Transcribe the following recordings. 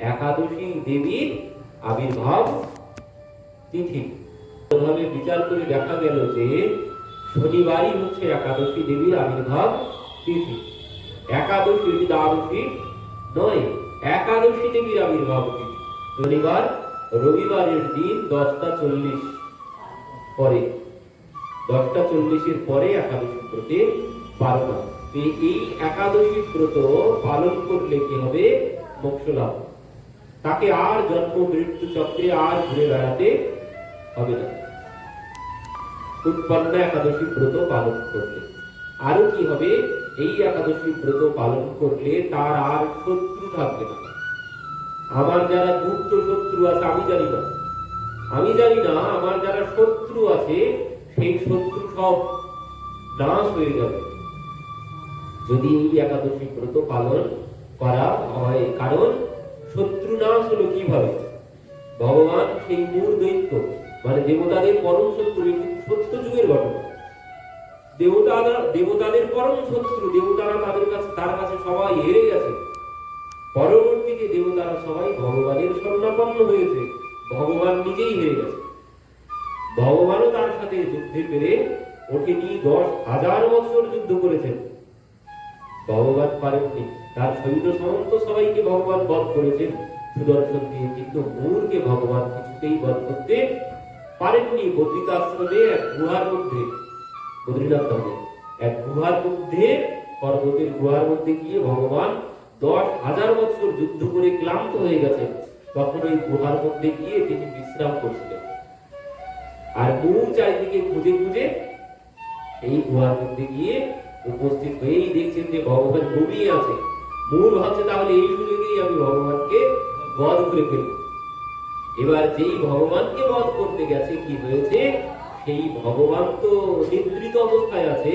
একাদশী দেবীর আবির্ভাব তিথি। ভাবে বিচার করে দেখা গেল যে, শনিবারই হচ্ছে একাদশী দেবীর আবির্ভাব তিথি। একাদশী দ্বাদশী নয়, একাদশী দেবীর আবির্ভাব তিথি। শনিবার, রবিবারের দিন দশটা চল্লিশ পরে। দশটা চল্লিশের পরে একাদশী ব্রতে পালন এই একাদশী ব্রত পালন করলে কি হবে? মোক্ষ লাভ। তাকে আর জন্ম মৃত্যু চক্রে আর ঘুরে বেড়াতে হবে না। উৎপন্ন একাদশী ব্রত পালন করলে। আরও কি হবে? এই একাদশী ব্রত পালন করলে তার আর শত্রু থাকবে না। আমার যারা গুপ্ত শত্রু আছে, আমি জানি না। আমি জানি না, আমার যারা শত্রু আছে, সেই শত্রু সব নাশ হয়ে যাবে। যদি এই একাদশী ব্রত পালন করা হয়, কারণ শত্রু নাশ হলো কীভাবে? ভগবান সেই মূল দৈত্য মানে দেবতাদের পরম শত্রু সত্য যুগের ঘটনা। দেবতারা, দেবতাদের পরম শত্রু, দেবতারা তাদের কাছে, তার কাছে সবাই হেরে গেছে। পরবর্তীতে দেবতারা সবাই ভগবানের স্বর্ণাপন্ন হয়েছে। ভগবান নিজেই হেরে গেছে। ভগবানও তার সাথে যুদ্ধে পেরে ওঠেনি, দশ হাজার বছর যুদ্ধ করেছেন। ভগবান পারেননি। তার সৈন্য সমন্ত সবাইকে ভগবান বধ করেছেন। সুদর্শন দিয়ে কিন্তু মূলকে ভগবান কিছুতেই বধ করতে পারেননি। বদ্রিত আশ্রমে এক গুহার মধ্যে, বদ্রীনাথ এক গুহার মধ্যে, পর্বতের গুহার মধ্যে গিয়ে ভগবান দশ হাজার বছর যুদ্ধ করে ক্লান্ত হয়ে গেছেন। তখন ওই গুহার মধ্যে গিয়ে তিনি বিশ্রাম করছিলেন। আর মূল চারিদিকে খুঁজে খুঁজে এই গুহার মধ্যে গিয়ে উপস্থিত হয়েই দেখছেন যে ভগবান ঘুমিয়ে আছে। মূল ভাবছে তাহলে এই সুযোগেই আমি ভগবানকে বধ করে ফেলব। এবার যেই ভগবানকে বধ করতে গেছে, কি হয়েছে? সেই ভগবান তো নিদ্রিত অবস্থায় আছে,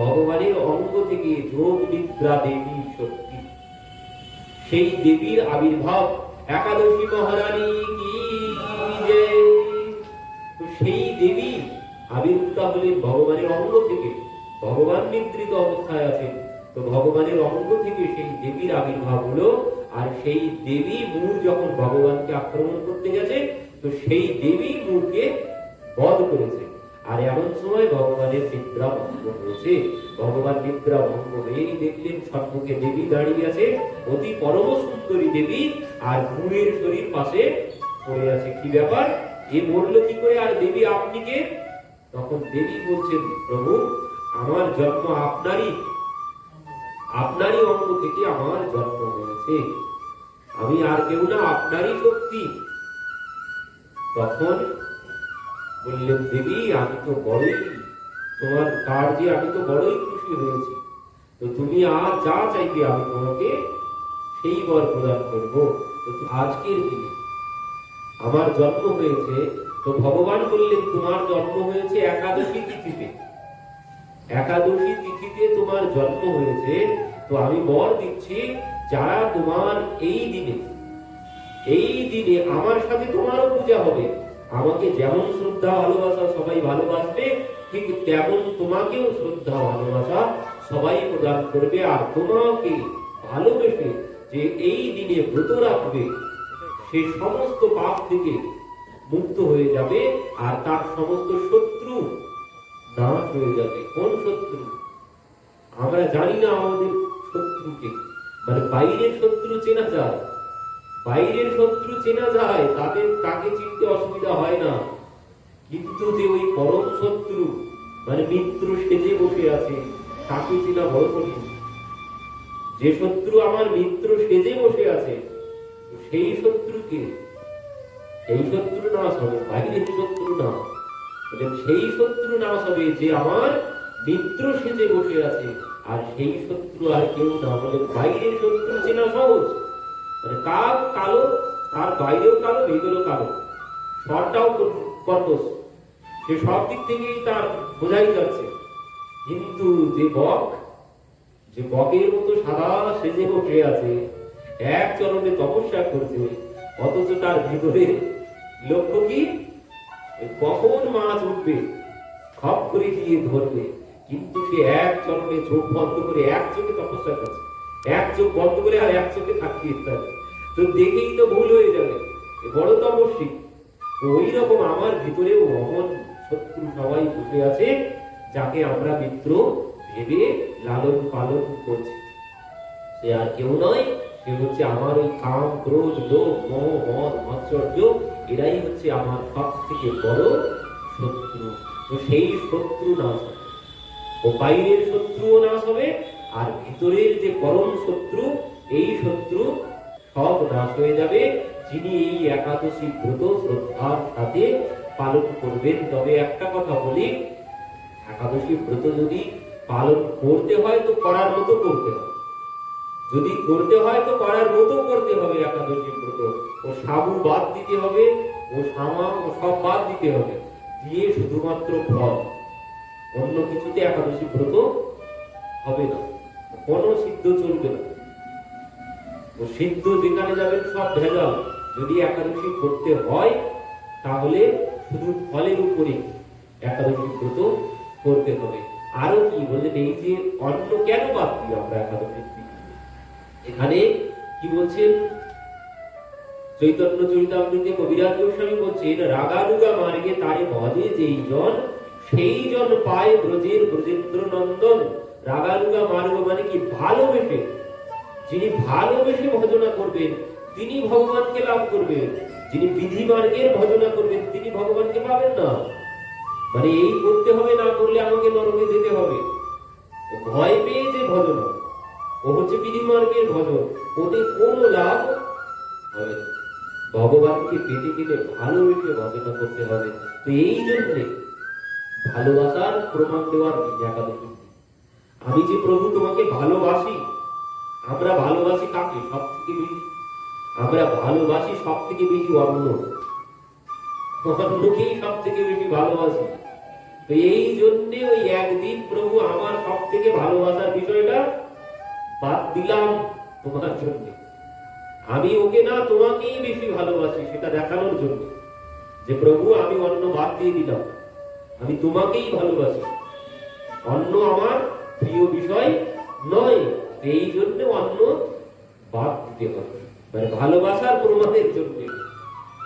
ভগবানের অঙ্গ থেকে যোগ নিদ্রা দেবী শক্তি সেই দেবীর আবির্ভাব একাদশী মহারানী কি সেই দেবী আবির্ভূতা হলেন ভগবানের অঙ্গ থেকে। ভগবান নিদ্রিত অবস্থায় আছেন। তো ভগবানের অঙ্গ থেকে সেই দেবীর আবির্ভাব হলো, আর সেই দেবী মূল যখন ভগবানকে আক্রমণ করতে গেছে, তো সেই দেবী মূলকে বধ করেছে। আর এমন সময় ভগবানের নিদ্রা ভঙ্গ হয়েছে। ভগবান নিদ্রা ভঙ্গ হয়েই দেখলেন সম্মুখে দেবী দাঁড়িয়ে আছে, অতি পরম সুন্দরী দেবী, আর ভূমির শরীর পাশে পড়ে আছে। কি ব্যাপার? এ মরলো কি করে? আর দেবী, আপনি কে? তখন দেবী বলছেন, প্রভু, আমার জন্ম আপনারই। আপনারই অঙ্গ থেকে আমার জন্ম হয়েছে। আমি আর কেউ না, আপনারই শক্তি। তখন বললেন, দেবী, আমি তো বড়ই, তোমার কার্যে আমি তো বড়ই খুশি হয়েছি। তো তুমি আর যা চাইবে, আমি তোমাকে সেই বর প্রদান করব। তো আজকের দিনে আমার জন্ম হয়েছে। তো ভগবান বললেন, তোমার জন্ম হয়েছে একাদশী তিথিতে। একাদশী তিথিতে তোমার জন্ম হয়েছে, তো আমি বর দিচ্ছি যারা তোমার এই দিনে এই দিনে আমার সাথে তোমারও পূজা হবে। আমাকে যেমন শ্রদ্ধা ভালোবাসা সবাই ভালোবাসবে, ঠিক তেমন তোমাকেও শ্রদ্ধা ভালোবাসা সবাই প্রদান করবে আর তোমাকে ভালোবেসে যে এই দিনে ব্রত রাখবে, সে সমস্ত পাপ থেকে মুক্ত হয়ে যাবে আর তার সমস্ত শত্রু নাশ হয়ে যাবে। কোন শত্রু? আমরা জানি না আমাদের শত্রুকে। মানে বাইরের শত্রু চেনা যায়। বাইরের শত্রু চেনা যায়, তাদের, তাকে চিনতে অসুবিধা হয় না। কিন্তু যে ওই পরম শত্রু মানে মিত্র সেজে বসে আছে, তাকে চেনা বড় কঠিন। যে শত্রু আমার মিত্র সেজে বসে আছে, সেই শত্রুকে, এই শত্রু নাশ হবে বাইরের শত্রু না সেই শত্রু নাশ হবে যে আমার মিত্র সেজে বসে আছে, আর সেই শত্রু আর কেউ না। বলে, বাইরের শত্রু চেনা সহজ। মানে কাক কালো, তার বাইরেও কালো, ভেতরেও কালো। স্বরটাও কর্কশ। সে সব দিক থেকেই তার বোঝাই যাচ্ছে। কিন্তু যে বক, যে বকের মতো সাদা সেজে বসে আছে, এক চরণে তপস্যা করছে, অথচ তার ভিতরে লক্ষ্য কি? কখন মাছ উঠবে? খপ করে গিয়ে ধরবে। কিন্তু সে এক চরণে চোখ বন্ধ করে এক চোখে তপস্যা করছে। এক চোখ বন্ধ করে আর এক চোখে থাকিয়ে ইত্যাদি তো দেখেই তো ভুল হয়ে যাবে। বড় তপস্বী। ওই রকম আমার ভিতরেও অমন শত্রু সবাই বসে আছে, যাকে আমরা মিত্র ভেবে লালন পালন করছি। সে আর কেউ নয়, সে হচ্ছে আমার ওই কাম, ক্রোধ, লোভ, মোহ, মদ মাৎসর্য এরাই হচ্ছে আমার সব থেকে বড় শত্রু। তো সেই শত্রু নাশ হবে। ও বাইরের শত্রুও নাশ হবে, আর ভিতরের যে পরম শত্রু, এই শত্রু সব নাশ হয়ে যাবে। যিনি এই একাদশী ব্রত শ্রদ্ধার সাথে পালন করবেন। তবে একটা কথা বলি, একাদশী ব্রত যদি পালন করতে হয়, তো করার মতো করতে হবে যদি করতে হয় তো করার মতো করতে হবে একাদশী ব্রত। ও সাবু বাদ দিতে হবে, ও সামা ও সব বাদ দিতে হবে। দিয়ে শুধুমাত্র ফল। অন্য কিছুতে একাদশী ব্রত হবে না। কোনো সিদ্ধ চলবে না। ও সিদ্ধ যেখানে যাবেন সব ভেজাল। যদি একাদশী করতে হয়, তাহলে শুধু ফলের উপরে একাদশী ব্রত করতে হবে। আরও কি বললেন, এই যে অন্ন কেন বাদ দিই আমরা একাদশীর দিন? এখানে কি বলছেন? চৈতন্য চরিতামৃতে কবিরাজ গোস্বামী বলছেন, রাগানুগা মার্গে তারে ভজে যেই জন, সেই জন পায় ব্রজের ব্রজেন্দ্র নন্দন রাগানুগা মার্গ মানে কি? ভালোবেসে। যিনি ভালোবেসে ভজনা করবেন, তিনি ভগবানকে লাভ করবেন। যিনি বিধি মার্গের ভজনা করবেন, তিনি ভগবানকে পাবেন না। মানে এই করতে হবে, না করলে আমাকে নরকে যেতে হবে। ভয় পেয়ে যে ভজনা। হচ্ছে বিধি মার্গের ভজন, ওতে কোনো লাভ হবে ভগবানকে পেতে গেলে ভালোবেসে ভজনা করতে হবে। তো এই জন্যে ভালোবাসার প্রমাণ দেওয়ার একাদশী আমি যে প্রভু তোমাকে ভালোবাসি, আমরা ভালোবাসি কাকে? সব থেকে বেশি? আমরা ভালোবাসি সব থেকে বেশি অন্যকেই সব থেকে বেশি ভালোবাসি। তো এই জন্যে ওই একদিন প্রভু আমার সব থেকে ভালোবাসার বিষয়টা বাদ দিলাম, তোমার জন্য। আমি ওকে না তোমাকেই বেশি ভালোবাসি, সেটা দেখানোর জন্য। যে প্রভু, আমি অন্য বাদ দিয়ে দিলাম। আমি তোমাকেই ভালোবাসি। অন্য আমার প্রিয় বিষয় নয়, এই জন্য অন্য বাদ দিতে হবে। মানে ভালোবাসার প্রমাণের জন্য।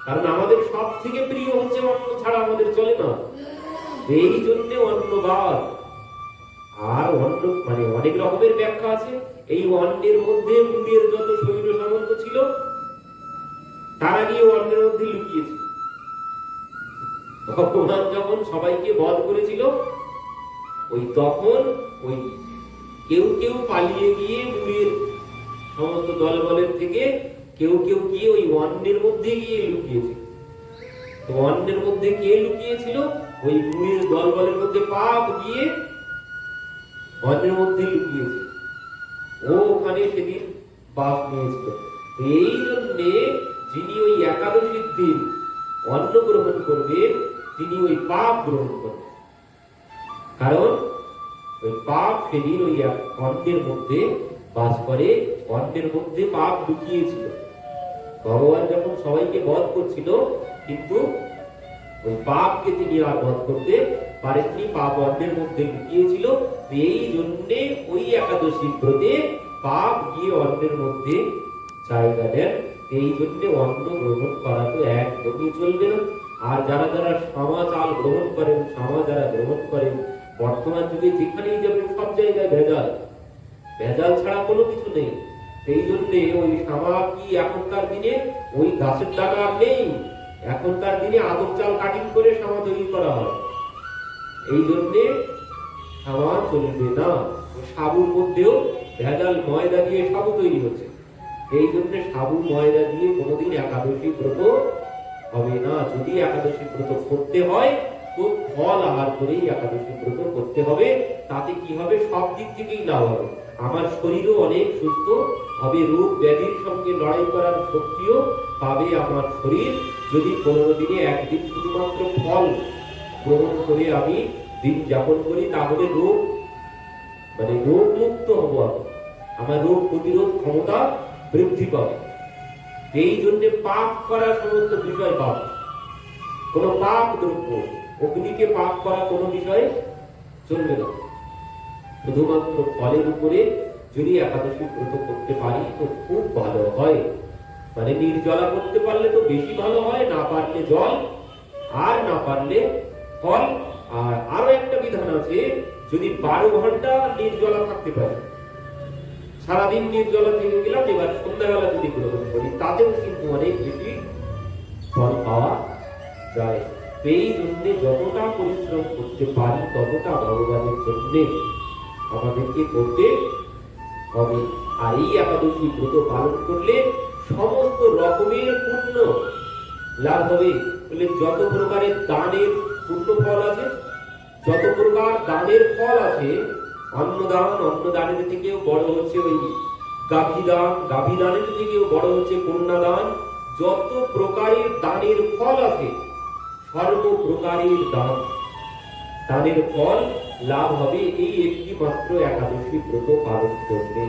কারণ আমাদের সব থেকে প্রিয় হচ্ছে অন্য ছাড়া আমাদের চলে না। এই জন্য অন্য বাদ। আর অন্য মানে অনেক রকমের ব্যাখ্যা আছে। এই অন্যের মধ্যে মুড়ের যত সৈন্য সামন্ত ছিল, তারা গিয়ে অন্যের মধ্যে লুকিয়েছে। ভগবান যখন সবাইকে বধ করেছিল, ওই তখন ওই কেউ কেউ পালিয়ে গিয়ে মুড়ের সমস্ত দলবলের থেকে কেউ কেউ গিয়ে ওই অন্যের মধ্যে গিয়ে লুকিয়েছে। তো অন্যের মধ্যে কে লুকিয়েছিল? ওই মুড়ের দলবলের মধ্যে পাপ গিয়ে অন্যের মধ্যে লুকিয়েছে। ও ওখানে সেদিন বাস নিয়েছিল। এই জন্যে যিনি ওই একাদশীর দিন অন্ন গ্রহণ করবেন, তিনি ওই পাপ গ্রহণ করবেন। কারণ ওই পাপ সেদিন ওই অন্নের মধ্যে বাস করে, অন্নের মধ্যে পাপ লুকিয়েছিল। ভগবান যখন সবাইকে বধ করছিল, কিন্তু ওই পাপকে তিনি আর বধ করতে পারেননি, পাপ অন্যের মধ্যে লুকিয়েছিল। এই জন্যে ওই একাদশী ব্রতে পাপ গিয়ে অন্যের মধ্যে জায়গা দেন এই জন্যে অন্ন গ্রহণ করা তো একদমই চলবে না। আর যারা যারা সামা চাল গ্রহণ করেন, সামা যারা গ্রহণ করেন, বর্তমান যুগে যেখানেই যাবেন সব জায়গায় ভেজাল। ভেজাল ছাড়া কোনো কিছু নেই। সেই জন্যে ওই সামা কি এখনকার দিনে ওই গাছের টাকা নেই? এখনকার দিনে আদর চাল কাটিং করে সামা তৈরি করা হয়। এই জন্যে সামা চলবে না সাবুর মধ্যেও ভেজাল ময়দা দিয়ে সাবু তৈরি হচ্ছে। এই জন্য সাবু, ময়দা দিয়ে কোনোদিন একাদশী ব্রত হবে না। যদি একাদশী ব্রত করতে হয়, তো ফল আহার করেই একাদশী ব্রত করতে হবে। তাতে কি হবে? সব দিক থেকেই লাভ হবে। আমার শরীরও অনেক সুস্থ হবে। রোগ ব্যাধির সঙ্গে লড়াই করার শক্তিও পাবে আমার শরীর। যদি পনেরো দিনে একদিন শুধুমাত্র ফল গ্রহণ করে আমি দিন যাপন করি তাহলে রোগ মানে রোগ মুক্ত হব আমি। আমার রোগ প্রতিরোধ ক্ষমতা বৃদ্ধি পাবে। এই জন্য পাপ করা সমস্ত বিষয় পাপ কোন পাপ দ্রব্য, অগ্নিকে পাপ করা কোনো বিষয় চলবে না। শুধুমাত্র ফলের উপরে যদি একাদশী ব্রত করতে পারি, তো খুব ভালো হয়। মানে নির্জলা করতে পারলে তো বেশি ভালো হয়, না পারলে জল, আর না পারলে ফল। আর আরও একটা বিধান আছে, যদি বারো ঘণ্টা নির্জলা থাকতে পারে, সারাদিন নির্জলা থেকে গেলাম, এবার সন্ধ্যাবেলা যদি গ্রহণ করি, তাতেও কিন্তু অনেক বেশি ফল পাওয়া যায়। এই জন্যে যতটা পরিশ্রম করতে পারি, ততটা ভগবানের জন্যে আমাদেরকে করতে হবে। আর এই একাদশী ব্রত পালন করলে সমস্ত রকমের পুণ্য লাভ হবে। যত প্রকারের দানের পুণ্য ফল আছে, যত প্রকার দানের ফল আছে, অন্নদান, অন্নদানের থেকেও বড় হচ্ছে ওই গাভীদান, গাভীদানের থেকেও বড় হচ্ছে কন্যাদান। যত প্রকারের দানের ফল আছে সর্ব প্রকারের দান। দানের ফল লাভ হবে এই একটি মাত্র একাদশী ব্রত পালন করবে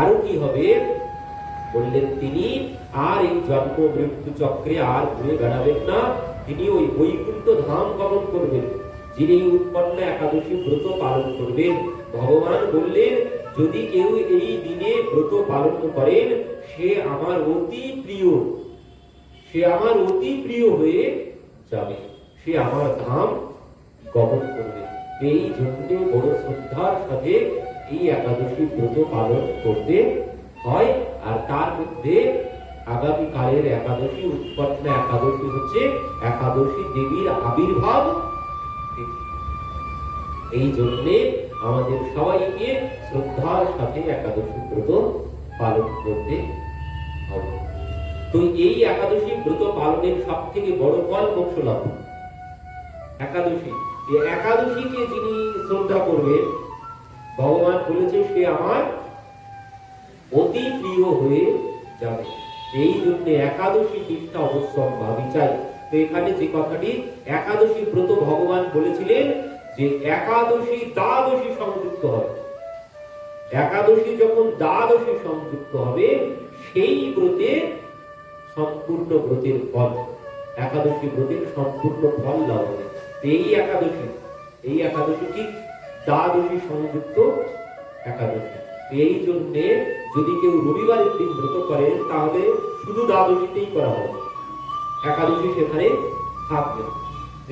আরও কি হবে? বললেন তিনি, আর এই জন্ম মৃত্যু চক্রে আর ঘুরে বেড়াবেন না। তিনি ওই বৈকুণ্ঠ ধাম গমন করবেন, যিনি উৎপন্ন একাদশী ব্রত পালন করবেন। ভগবান বললেন, যদি কেউ এই দিনে ব্রত পালন করেন, সে আমার অতি প্রিয়। সে আমার অতি প্রিয় হয়ে যাবে। সে আমার ধাম গমন করবে। এই জন্য বড় শ্রদ্ধার সাথে এই একাদশী ব্রত পালন করতে হয়। আর তার মধ্যে আগামী কালের একাদশী উৎপন্ন একাদশী হচ্ছে একাদশী দেবীর আবির্ভাব। এই জন্যে আমাদের সবাইকে শ্রদ্ধার সাথে একাদশী ব্রত পালন করতে হবে। তো এই একাদশী ব্রত পালনের সব থেকে বড় ফল মোক্ষ লাভ একাদশী এই একাদশীকে যিনি শ্রদ্ধা করবেন, ভগবান বলেছে সে আমার অতি প্রিয় হয়ে যাবে। এই জন্য একাদশী দিকটা অবশ্যম্ভাবী চাই। তো এখানে যে কথাটি একাদশী ব্রত ভগবান বলেছিলেন যে একাদশী দ্বাদশী সংযুক্ত হবে। একাদশী যখন দ্বাদশী সংযুক্ত হবে, সেই ব্রতে সম্পূর্ণ ব্রতের ফল, একাদশী ব্রতের সম্পূর্ণ ফল লাভ হবে। এই একাদশী এই একাদশী ঠিক দ্বাদশী সংযুক্ত একাদশী। এই জন্যে যদি কেউ রবিবারের দিন ব্রত করেন তাহলে শুধু দ্বাদশীতেই করা হবে একাদশী সেখানে থাকবে।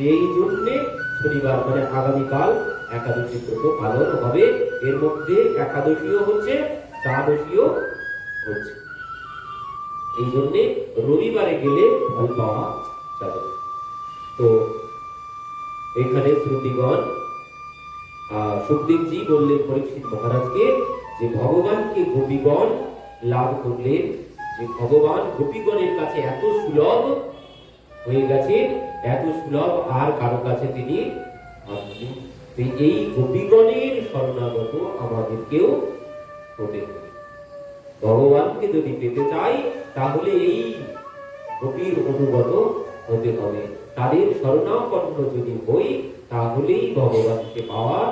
এই জন্যে শনিবার মানে আগামীকাল একাদশী ব্রত পালন হবে। এর মধ্যে একাদশীও হচ্ছে দ্বাদশীও হচ্ছে। এই জন্যে রবিবারে গেলে ফল পাওয়া যাবে। তো এখানে শ্রুতিগণ আহ, সুখদেবজি বললেন পরীক্ষিত মহারাজকে যে ভগবানকে গোপীগণ লাভ করলেন, যে ভগবান গোপীগণের কাছে এত সুলভ হয়ে গেছেন এত সুলভ আর কারও কাছে তিনি এই গোপীগণের শরণাগত আমাদেরকেও হতে ভগবানকে যদি পেতে চাই, তাহলে এই গোপীর অনুগত হতে হবে। তাদের শরণাপন্ন যদি হই, তাহলেই ভগবানকে পাওয়া